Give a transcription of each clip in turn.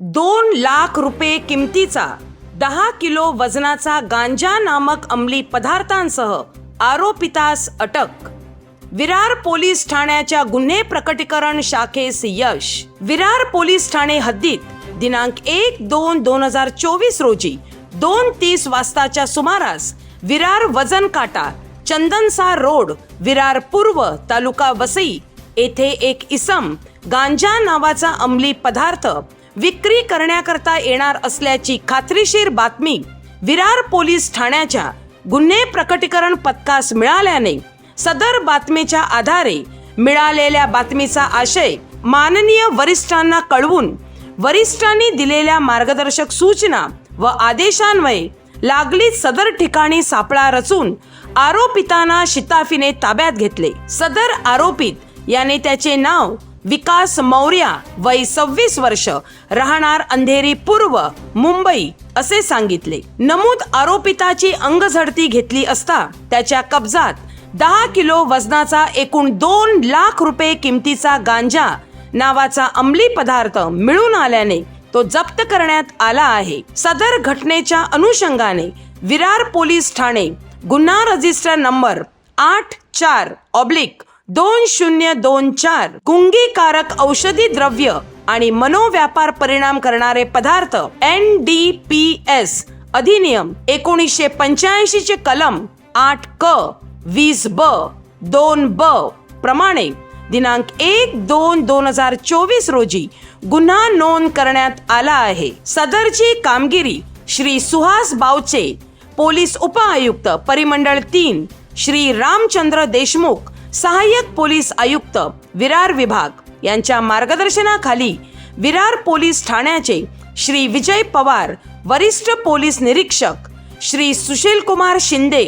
दोन लाख रुपये किमतीचा दहा किलो वजनाचा गांजा नामक अंमली पदार्थांसह आरोपितास अटक. विरार पोलीस ठाण्याच्या गुन्हे प्रकटीकरण शाखेस यश. विरार पोलीस ठाणे हद्दीत दिनांक एक दोन दोन हजार चोवीस रोजी दोन तीस वाजताच्या सुमारास विरार वजन काटा चंदनसा रोड विरार पूर्व तालुका वसई येथे एक इसम गांजा नावाचा अंमली पदार्थ विक्री करण्याकरता येणार असल्याची खात्रीशीर बातमी विरार पोलीस ठाण्याच्या गुन्हे प्रकटीकरण पथकास मिळाल्याने सदर बातमीच्या आधारे मिळालेल्या बातमीचा आशय माननीय वरिष्ठांना कळवून वरिष्ठांनी दिलेल्या मार्गदर्शक सूचना व आदेशान्वये लागली सदर ठिकाणी सापळा रचून आरोपितांना शिताफीने ताब्यात घेतले. सदर आरोपित याने त्याचे नाव विकास मौर्या वय सव्वीस वर्ष राहणार अंधेरी पूर्व मुंबई असे सांगितले. नमूद आरोपिताची अंगझडती घेतली असता त्याच्या कब्जात दहा किलो वजनाचा एकूण दोन लाख रुपये किमतीचा गांजा नावाचा अंमली पदार्थ मिळून आल्याने तो जप्त करण्यात आला आहे. सदर घटनेच्या अनुषंगाने विरार पोलीस ठाणे गुन्हा रजिस्टर नंबर आठ चार ऑब्लिक दोन शून्य दोन चार गुंगीकारक औषधी द्रव्य आणि मनोव्यापार परिणाम करणारे पदार्थ एन डी पी एस अधिनियम एकोणीसशे पंच्याऐंशी चे कलम आठ क वीस ब दोन ब प्रमाणे दिनांक एक दोन दोन हजार चोवीस रोजी गुन्हा नोंद करण्यात आला आहे. सदरची कामगिरी श्री सुहास बावचे पोलीस उपआयुक्त परिमंडळ तीन श्री रामचंद्र देशमुख सहाय्यक पोलीस आयुक्त विरार विभाग यांच्या मार्गदर्शनाखाली विरार पोलीस ठाण्याचे श्री विजय पवार वरिष्ठ पोलीस निरीक्षक श्री सुशील कुमार शिंदे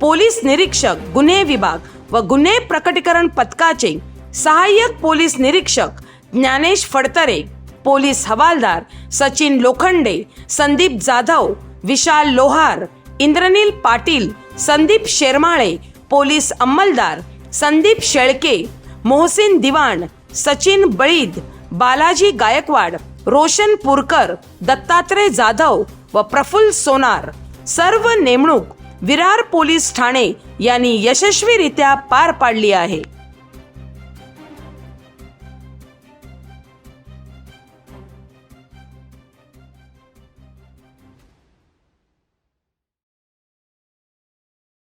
पोलीस निरीक्षक गुन्हे विभाग व गुन्हे प्रकटीकरण पथकाचे सहाय्यक पोलीस निरीक्षक ज्ञानेश फडतरे पोलीस हवालदार सचिन लोखंडे संदीप जाधव विशाल लोहार इंद्रनील पाटील संदीप शेरमाळे पोलीस अंमलदार संदीप शेळके मोहसिन दिवाण सचिन बळीद बालाजी गायकवाड रोशन पुरकर दत्तात्रय जाधव व प्रफुल्ल सोनार. सर्व नेमणूक विरार पोलीस ठाणे यांनी यशस्वीरित्या पार पाडली आहे.